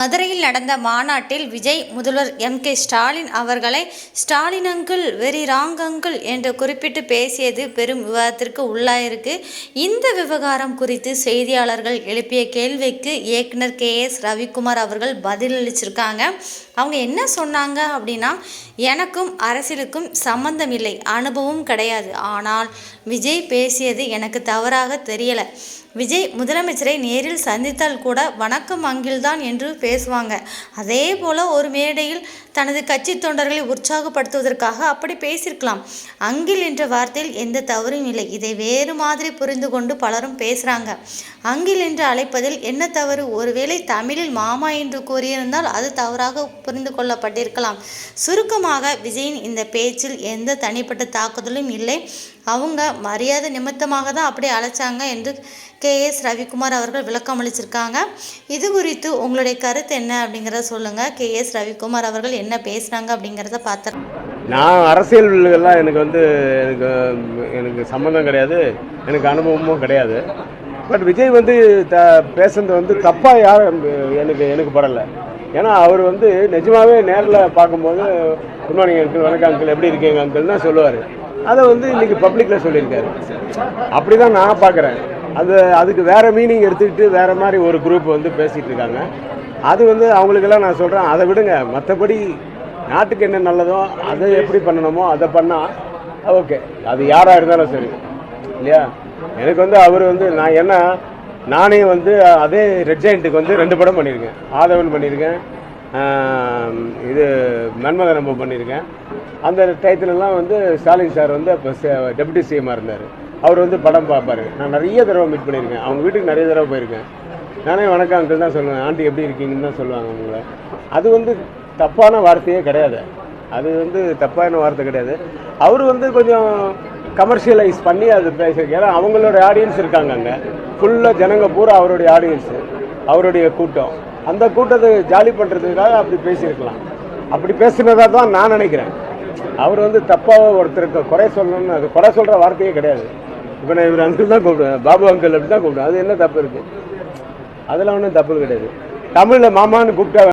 மதுரையில் நடந்த மாநாட்டில் விஜய் முதல்வர் எம். கே. ஸ்டாலின் அவர்களை Stalin uncle very wrong uncle என்று குறிப்பிட்டு பேசியது பெரும் விவாதத்திற்கு உள்ளாயிருக்கு. இந்த விவகாரம் குறித்து செய்தியாளர்கள் எழுப்பிய கேள்விக்கு இயக்குனர் கே. எஸ். ரவிக்குமார் அவர்கள் பதிலளிச்சிருக்காங்க. அவங்க என்ன சொன்னாங்க அப்படின்னா எனக்கும் அரசியலுக்கும் சம்பந்தம் இல்லை அனுபவம் கிடையாது. ஆனால் விஜய் பேசியது எனக்கு தவறாக தெரியலை. விஜய் முதலமைச்சரை நேரில் சந்தித்தால் கூட வணக்கம் அங்கில்தான் என்று பேசுவாங்க. அதே போல் ஒரு மேடையில் தனது கட்சி தொண்டர்களை உற்சாகப்படுத்துவதற்காக அப்படி பேசியிருக்கலாம். அங்கில் என்ற வார்த்தையில் எந்த தவறும் இல்லை. இதை வேறு மாதிரி புரிந்து கொண்டு பலரும் பேசுகிறாங்க அங்கில் என்று அழைப்பதில் என்ன தவறு? ஒருவேளை தமிழில் மாமா என்று கூறியிருந்தால் அது தவறாக புரிந்து கொள்ளப்பட்டிருக்கலாம். சுருக்கமாக விஜயின் இந்த பேச்சில் எந்த தனிப்பட்ட தாக்குதலும் இல்லை. அவங்க மரியாதை நிமித்தமாக தான் அப்படி அழைச்சாங்க என்று கே எஸ் ரவிக்குமார் அவர்கள் விளக்கம் அளிச்சிருக்காங்க. இது குறித்து உங்களுடைய கருத்து என்ன அப்படிங்கிறத சொல்லுங்கள் கே எஸ் ரவிக்குமார் அவர்கள் என்ன பேசுனாங்க அப்படிங்கிறத பார்த்துறேன் நான் அரசியல் எல்லாம் எனக்கு வந்து எனக்கு எனக்கு சம்மந்தம் கிடையாது. எனக்கு அனுபவமும் கிடையாது. பட் விஜய் வந்து த பேசுனது வந்து தப்பாக யாரும் எனக்கு எனக்கு படலை. ஏன்னா அவர் வந்து நிஜமாகவே நேரில் பார்க்கும்போது குட் மார்னிங் அங்கிள் வணக்கம் அங்கிள் எப்படி இருக்கீங்க அங்கிள் தான் சொல்லுவார். அதை வந்து இன்னைக்கு பப்ளிக்கில் சொல்லியிருக்காரு. அப்படி தான் நான் பார்க்குறேன். அது அதுக்கு வேறு மீனிங் எடுத்துக்கிட்டு வேறு மாதிரி ஒரு குரூப் வந்து பேசிகிட்டு இருக்காங்க. அது வந்து அவங்களுக்கெல்லாம் நான் சொல்கிறேன் அதை விடுங்க. மற்றபடி நாட்டுக்கு என்ன நல்லதோ அதை எப்படி பண்ணணுமோ அதை பண்ணால் ஓகே அது யாராக இருந்தாலும் சரி. இல்லையா? எனக்கு வந்து அவர் வந்து நான் என்ன நானே வந்து அதே ரெட் ஜெயண்ட்டுக்கு வந்து ரெண்டு படம் பண்ணியிருக்கேன். ஆதவன் பண்ணியிருக்கேன். இது மன்மகன் ரொம்ப பண்ணியிருக்கேன். அந்த டயத்துலலாம் வந்து ஸ்டாலின் சார் வந்து அப்போ டெபுட்டி சிஎம்மாக இருந்தார். அவர் வந்து படம் பார்ப்பாரு. நான் நிறைய தடவை மீட் பண்ணியிருக்கேன். அவங்க வீட்டுக்கு நிறைய தடவை போயிருக்கேன். நானே வணக்கம் அங்கிள் தான் சொல்லுவேன். ஆண்டி எப்படி இருக்கீங்கன்னு தான் சொல்லுவாங்க அவங்கள அது வந்து தப்பான வார்த்தையே கிடையாது. அது வந்து தப்பான வார்த்தை கிடையாது. அவர் வந்து கொஞ்சம் கமர்ஷியலைஸ் பண்ணி அது பேச ஏன்னா அவங்களோட ஆடியன்ஸ் இருக்காங்க அங்கே. ஃபுல்லாக ஜனங்க பூரா அவருடைய ஆடியன்ஸு அவருடைய கூட்டம். அந்த கூட்டத்தை ஜாலி பண்ணுறதுக்காக அப்படி பேசியிருக்கலாம். அப்படி பேசுனதா தான் நான் நினைக்கிறேன். அவர் வந்து தப்பாக ஒருத்தருக்கு குறை சொல்லணும்னு அது குறை சொல்கிற வார்த்தையே கிடையாது. இப்போ நான் இவர் அங்கிள் தான் கூப்பிடுவேன் பாபு அங்கிள் அப்படி தான் கூப்பிடுவேன் அது என்ன தப்பு இருக்குது அதெல்லாம் ஒன்றும் தப்பு கிடையாது. தமிழில் மாமான்னு கூப்பிட்டா